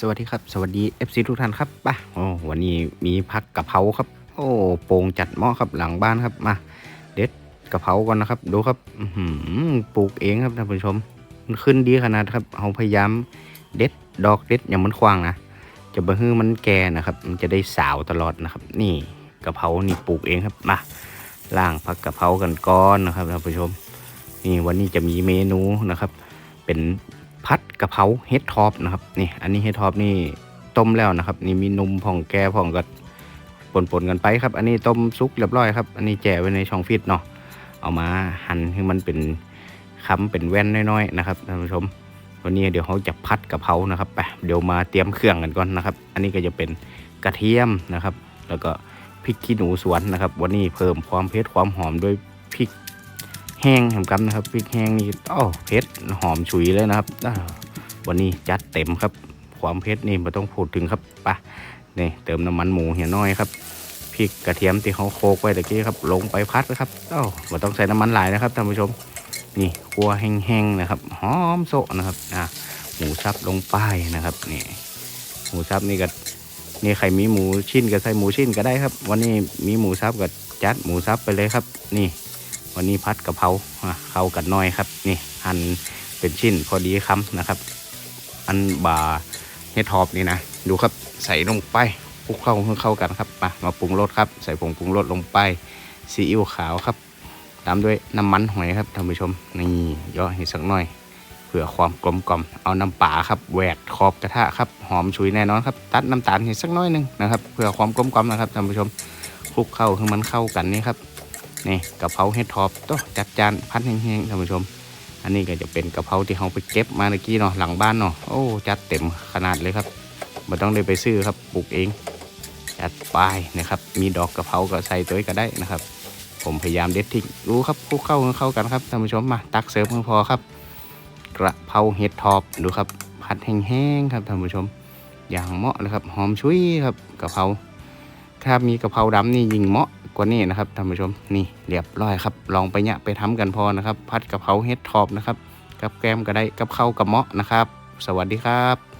สวัสดีครับ สวัสดี FC ทุกท่านครับป่ะโอ้วันนี้มีพักกะเพราครับ โอ้โป่งจัดหม้อครับหลังบ้านครับมาเด็ดกะเพราก่อนนะครับ ดูครับอื้อหือปลูกเองครับท่านผู้ชม มันขึ้นดีขนาดครับเอาพยายามเด็ดดอกเด็ดอย่างมันควางนะจะบ่ฮื้อมันแก่นะครับ มันจะได้สาวตลอดนะครับ นี่กะเพรานี่ปลูกเองครับมาล่างผักกะเพรากันก้อนนะครับท่านผู้ชม นี่วันนี้จะมีเมนูนะครับ เป็น พัดกะเพราเฮดท็อปนะครับนี่อันนี้เฮดท็อปนี่ต้มแล้วนะครับ นี่มีนมผ่องแก่ผ่องก็ปนๆกันไปครับ อันนี้ต้มซุกเรียบร้อยครับ อันนี้แจ่ไว้ในช่องฟิตเนาะเอามาหั่นให้มันเป็นคำเป็นแว่นน้อยๆนะครับท่านผู้ชมวันนี้เดี๋ยวเขาจะพัดกะเพรานะครับไปเดี๋ยวมาเตรียมเครื่องกันก่อนนะครับ อันนี้ก็จะเป็นกระเทียมนะครับ แล้วก็พริกขี้หนูสวนนะครับ วันนี้เพิ่มความเผ็ดความหอมด้วยพริก แห้งแหมกันนะครับพริกแห้งนี่อ้อเผ็ดหอมฉุยเลยนะครับวันนี้จัดเต็มครับ ความเผ็ดนี่ไม่ต้องพูดถึงครับปะนี่เติมน้ำมันหมูเหี่ยน้อยครับพริกกระเทียมที่เขาโคกไว้ตะกี้ครับ ลงไปพัดนะครับอ้าวไม่ต้องใส่น้ำมันหลายนะครับท่านผู้ชม นี่คั่วแห้งๆนะครับหอมโซะนะครับอะหมูสับลงไปนะครับนี่หมูสับนี่ก็นี่ใครมีหมูชิ้นก็ใส่หมูชิ้นก็ได้ครับ วันนี้มีหมูสับก็จัดหมูสับไปเลยครับ นี่ วันนี้พัดกะเพราเข้ากันน้อยครับนี่หั่นเป็นชิ้นพอดีคำนะครับ อันบาเฮดทอปนี่นะดูครับใส่ลงไปคลุกเข้าให้เข้ากันครับมามาปรุงรสครับ ใส่ผงปรุงรสลงไปซีอิ๊วขาวครับ ตามด้วยน้ำมันหอยครับท่านผู้ชมนี่ย่อให้สักหน่อยเพื่อความกลมกล่อมเอาน้ำปลาครับแหวกขอบกระทะครับหอมฉุยแน่นอนครับตัดน้ำตาลให้สักหน้อยหนึ่งนะครับเพื่อความกลมกล่อมนะครับท่านผู้ชมคลุกเข้าให้มันเข้ากันนี่ครับ นี่กะเพราเห็ดทอปโตจัดจานพัดแห้งๆท่านผู้ชม อันนี้ก็จะเป็นกะเพราที่เราไปเก็บมาเมื่อกี้เนาะหลังบ้านเนาะโอ้จัดเต็มขนาดเลยครับไม่ต้องได้ไปซื้อครับปลูกเองจัดไปนะครับ มีดอกกะเพราก็ใส่ตัวก็ได้นะครับ ผมพยายามเด็ดทิ้งรู้ครับคลุกเข้าเข้ากันครับท่านผู้ชมมาตักเสิร์ฟเพียงพอครับ กระเพราเห็ดทอปดูครับผัดแห้งๆครับท่านผู้ชม อย่างเหมาะเลยครับหอมชุยครับกะเพราถ้ามีกะเพราดำนี่ยิ่งเหมาะ กว่านี้นะครับท่านผู้ชมนี่เรียบร้อยครับ ลองไปเนี่ยไปทำกันพอนะครับ พัดกะเพราเฮดท็อปนะครับ กับแก้มก็ได้กับข้าวกับเมาะนะครับ สวัสดีครับ